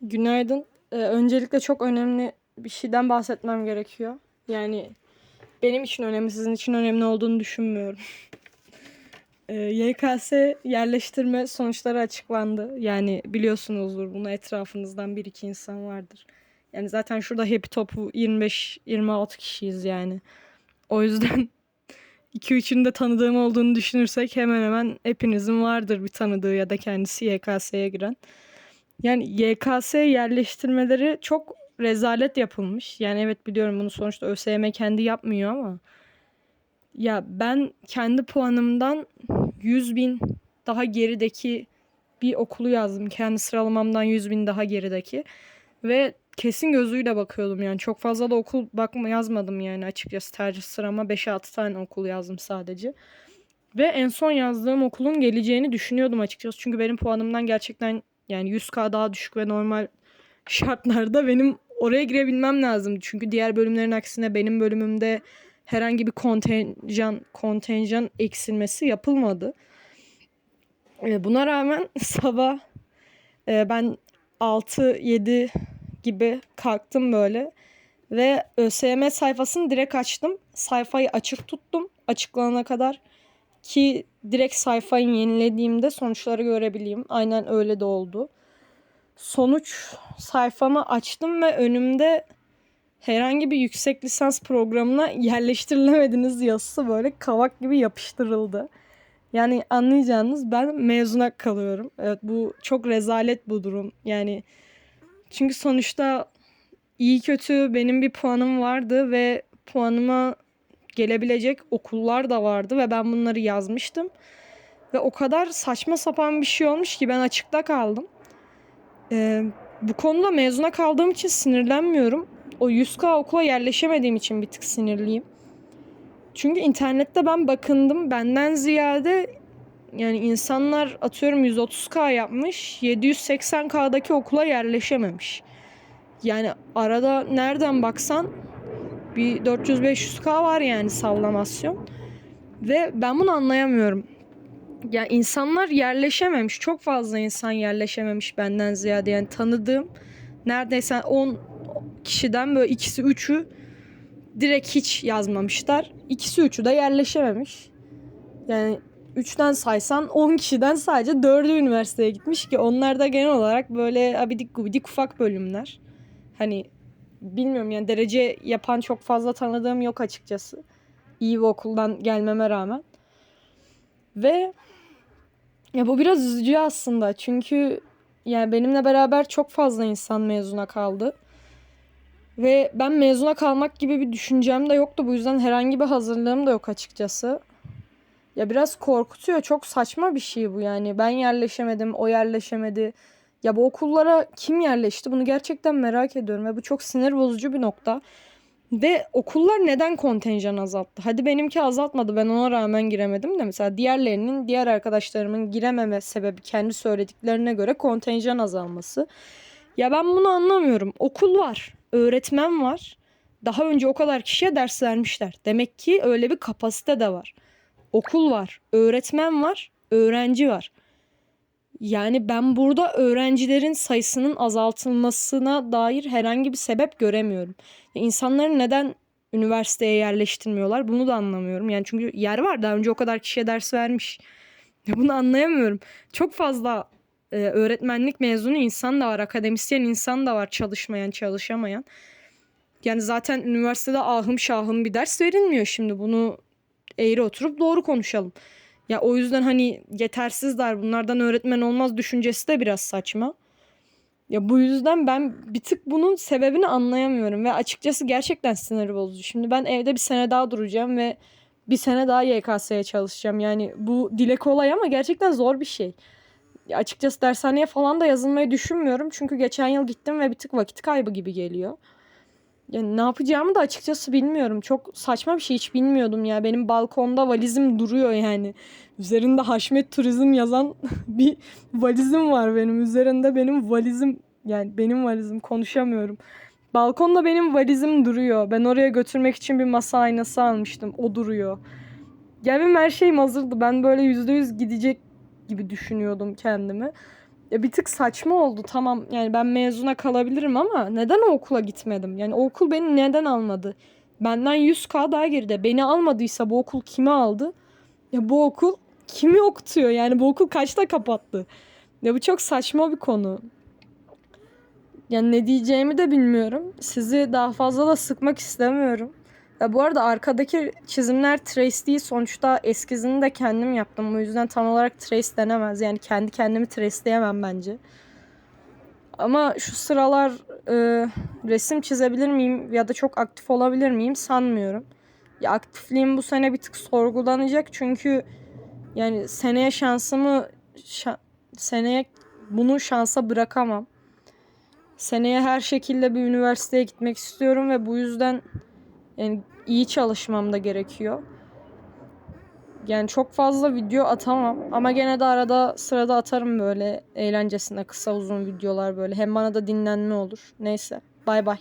Günaydın. Ee, öncelikle çok önemli bir şeyden bahsetmem gerekiyor. Yani benim için önemli, sizin için önemli olduğunu düşünmüyorum. Ee, YKS yerleştirme sonuçları açıklandı. Yani biliyorsunuzdur bunu etrafınızdan bir iki insan vardır. Yani zaten şurada Happy Top'u 25-26 kişiyiz yani. O yüzden 2-3'ünü de tanıdığım olduğunu düşünürsek hemen hemen hepinizin vardır bir tanıdığı ya da kendisi YKS'ye giren. Yani YKS yerleştirmeleri çok rezalet yapılmış. Yani evet biliyorum bunu sonuçta ÖSYM kendi yapmıyor ama ya ben kendi puanımdan 100 bin daha gerideki bir okulu yazdım. Kendi sıralamamdan 100 bin daha gerideki. Ve kesin gözüyle bakıyordum yani. Çok fazla da okul bakma yazmadım yani açıkçası. Tercih sırama 5-6 tane okul yazdım sadece. Ve en son yazdığım okulun geleceğini düşünüyordum açıkçası. Çünkü benim puanımdan gerçekten yani 100k daha düşük ve normal şartlarda benim oraya girebilmem lazım. Çünkü diğer bölümlerin aksine benim bölümümde herhangi bir kontenjan kontenjan eksilmesi yapılmadı. E, buna rağmen sabah e, ben 6-7 gibi kalktım böyle ve ÖSYM sayfasını direkt açtım. Sayfayı açık tuttum açıklanana kadar ki direkt sayfayı yenilediğimde sonuçları görebileyim. Aynen öyle de oldu. Sonuç sayfamı açtım ve önümde herhangi bir yüksek lisans programına yerleştirilemediniz yazısı böyle kavak gibi yapıştırıldı. Yani anlayacağınız ben mezuna kalıyorum. Evet bu çok rezalet bu durum. Yani çünkü sonuçta iyi kötü benim bir puanım vardı ve puanıma gelebilecek okullar da vardı ve ben bunları yazmıştım. Ve o kadar saçma sapan bir şey olmuş ki ben açıkta kaldım. Ee, bu konuda mezuna kaldığım için sinirlenmiyorum. O 100K okula yerleşemediğim için bir tık sinirliyim. Çünkü internette ben bakındım benden ziyade yani insanlar atıyorum 130K yapmış 780K'daki okula yerleşememiş. Yani arada nereden baksan bir 400-500K var yani sallamasyon. Ve ben bunu anlayamıyorum. Ya insanlar yerleşememiş. Çok fazla insan yerleşememiş benden ziyade. Yani tanıdığım neredeyse 10 kişiden böyle ikisi üçü direkt hiç yazmamışlar. İkisi üçü de yerleşememiş. Yani 3'ten saysan 10 kişiden sadece 4'ü üniversiteye gitmiş ki onlar da genel olarak böyle abidik gubidik ufak bölümler. Hani bilmiyorum yani derece yapan çok fazla tanıdığım yok açıkçası. İyi bir okuldan gelmeme rağmen. Ve ya bu biraz üzücü aslında. Çünkü yani benimle beraber çok fazla insan mezuna kaldı. Ve ben mezuna kalmak gibi bir düşüncem de yoktu. Bu yüzden herhangi bir hazırlığım da yok açıkçası. Ya biraz korkutuyor. Çok saçma bir şey bu yani. Ben yerleşemedim, o yerleşemedi. Ya bu okullara kim yerleşti? Bunu gerçekten merak ediyorum ve bu çok sinir bozucu bir nokta. Ve okullar neden kontenjan azalttı? Hadi benimki azaltmadı. Ben ona rağmen giremedim de mesela diğerlerinin, diğer arkadaşlarımın girememe sebebi kendi söylediklerine göre kontenjan azalması. Ya ben bunu anlamıyorum. Okul var, öğretmen var. Daha önce o kadar kişiye ders vermişler. Demek ki öyle bir kapasite de var. Okul var, öğretmen var, öğrenci var. Yani ben burada öğrencilerin sayısının azaltılmasına dair herhangi bir sebep göremiyorum. İnsanları neden üniversiteye yerleştirmiyorlar bunu da anlamıyorum. Yani çünkü yer var daha önce o kadar kişiye ders vermiş. Bunu anlayamıyorum. Çok fazla e, öğretmenlik mezunu insan da var, akademisyen insan da var çalışmayan, çalışamayan. Yani zaten üniversitede ahım şahım bir ders verilmiyor şimdi. Bunu eğri oturup doğru konuşalım. Ya o yüzden hani yetersizler bunlardan öğretmen olmaz düşüncesi de biraz saçma. Ya bu yüzden ben bir tık bunun sebebini anlayamıyorum ve açıkçası gerçekten sinir bozucu. Şimdi ben evde bir sene daha duracağım ve bir sene daha YKS'ye çalışacağım. Yani bu dile kolay ama gerçekten zor bir şey. Ya açıkçası dershaneye falan da yazılmayı düşünmüyorum. Çünkü geçen yıl gittim ve bir tık vakit kaybı gibi geliyor. Yani ne yapacağımı da açıkçası bilmiyorum. Çok saçma bir şey hiç bilmiyordum ya. Benim balkonda valizim duruyor yani. Üzerinde Haşmet Turizm yazan bir valizim var benim. Üzerinde benim valizim yani benim valizim konuşamıyorum. Balkonda benim valizim duruyor. Ben oraya götürmek için bir masa aynası almıştım. O duruyor. Yani benim her şeyim hazırdı. Ben böyle yüzde yüz gidecek gibi düşünüyordum kendimi. Ya bir tık saçma oldu tamam yani ben mezuna kalabilirim ama neden o okula gitmedim? Yani o okul beni neden almadı? Benden 100k daha geride. Beni almadıysa bu okul kimi aldı? Ya bu okul kimi okutuyor? Yani bu okul kaçta kapattı? Ya bu çok saçma bir konu. Yani ne diyeceğimi de bilmiyorum. Sizi daha fazla da sıkmak istemiyorum. Bu arada arkadaki çizimler trace değil. Sonuçta eskizini de kendim yaptım. O yüzden tam olarak trace denemez. Yani kendi kendimi traceleyemem bence. Ama şu sıralar e, resim çizebilir miyim ya da çok aktif olabilir miyim sanmıyorum. Ya aktifliğim bu sene bir tık sorgulanacak çünkü yani seneye şansımı şa- seneye bunu şansa bırakamam. Seneye her şekilde bir üniversiteye gitmek istiyorum ve bu yüzden yani iyi çalışmam da gerekiyor. Yani çok fazla video atamam ama gene de arada sırada atarım böyle eğlencesine kısa uzun videolar böyle. Hem bana da dinlenme olur. Neyse. Bay bay.